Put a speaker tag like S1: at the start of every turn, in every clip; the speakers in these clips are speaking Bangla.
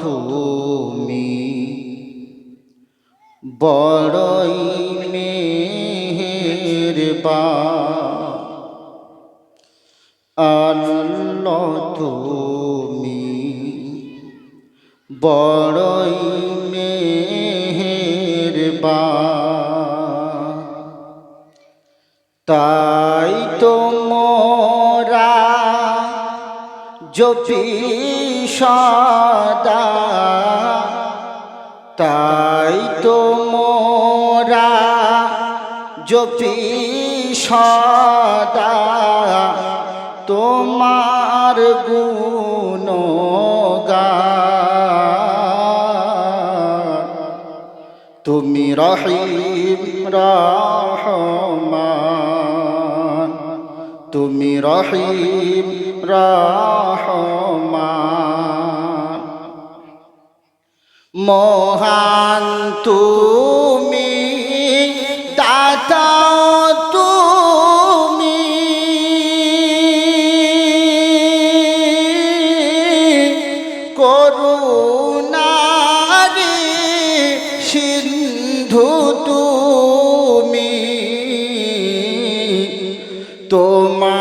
S1: তুমি বড়ই মেহেরবান আল্লাহ তুমি বড়ই মেহেরবান তাই তো জপি সদা তাই তো মোরা জপি সদা তোমার গুণগান। তুমি রহিম রহমান। তুমি রহিম রহমান। মহান তুমি দাতা তুমি। করুণারি সিন্ধু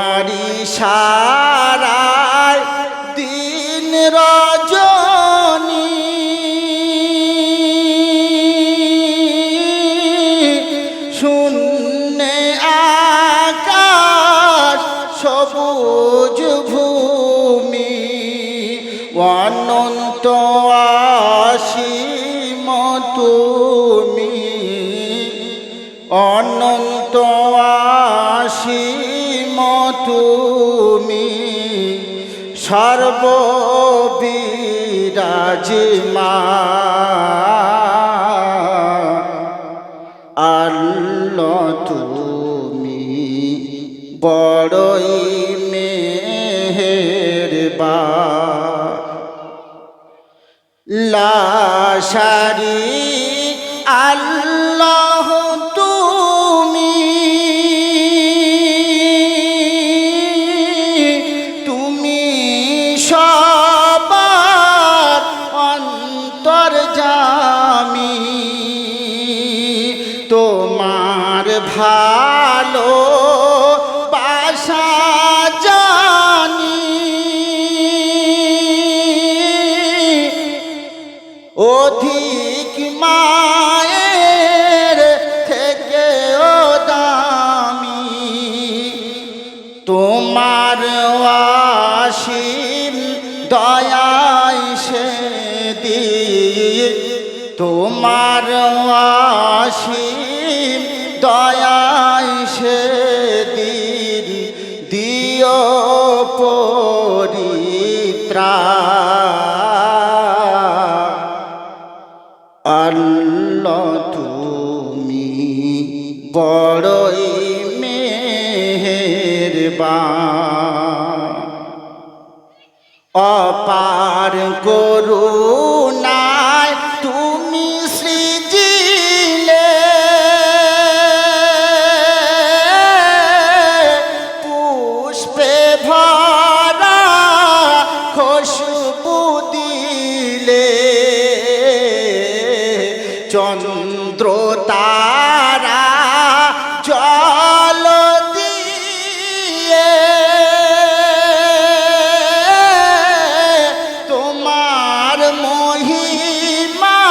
S1: তোমারি সারায় দিন রজনী। শূন্যে আকাশ সবুজ ভূমি অনন্ত আসিম তুমি। অনন্ত আসিম সর্ববিরাজমা আল্লাহ তুমি বড়ই মেহেরবা লাশারি আল্লাহ জামি তোমার ভালো বাসা জানি। অধিক মায়ের থেকে ও দামি, তোমার আসিম দয়ায় সে দিন তোমার আসিম দয়ায় সে দিন দিও পরিত্রা। আল্লাহ তুমি বড়ই মেহেরবান। অপার করুণায় চন্দ্র তারা জল দিয়ে। তোমার মহিমা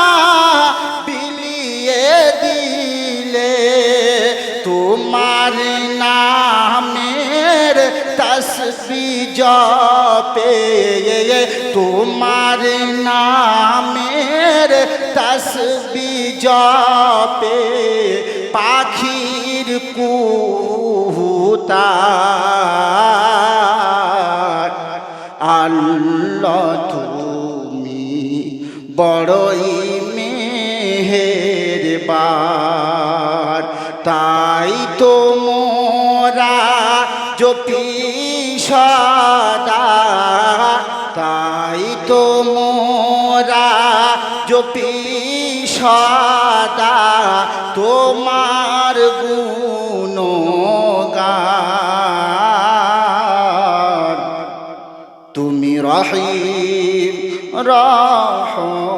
S1: বিলিয়ে দিলে তোমার নামের তসবি জপে তোমার নামের তসবি জপে পাখির কুহুতা। আল্লাহ তুমি বড়ই মেহেরবান। তাই তো মোরা জপি সদা। তাই তো মোরা জপি সদা তোমার গুণগান। তুমি রহিম রহমান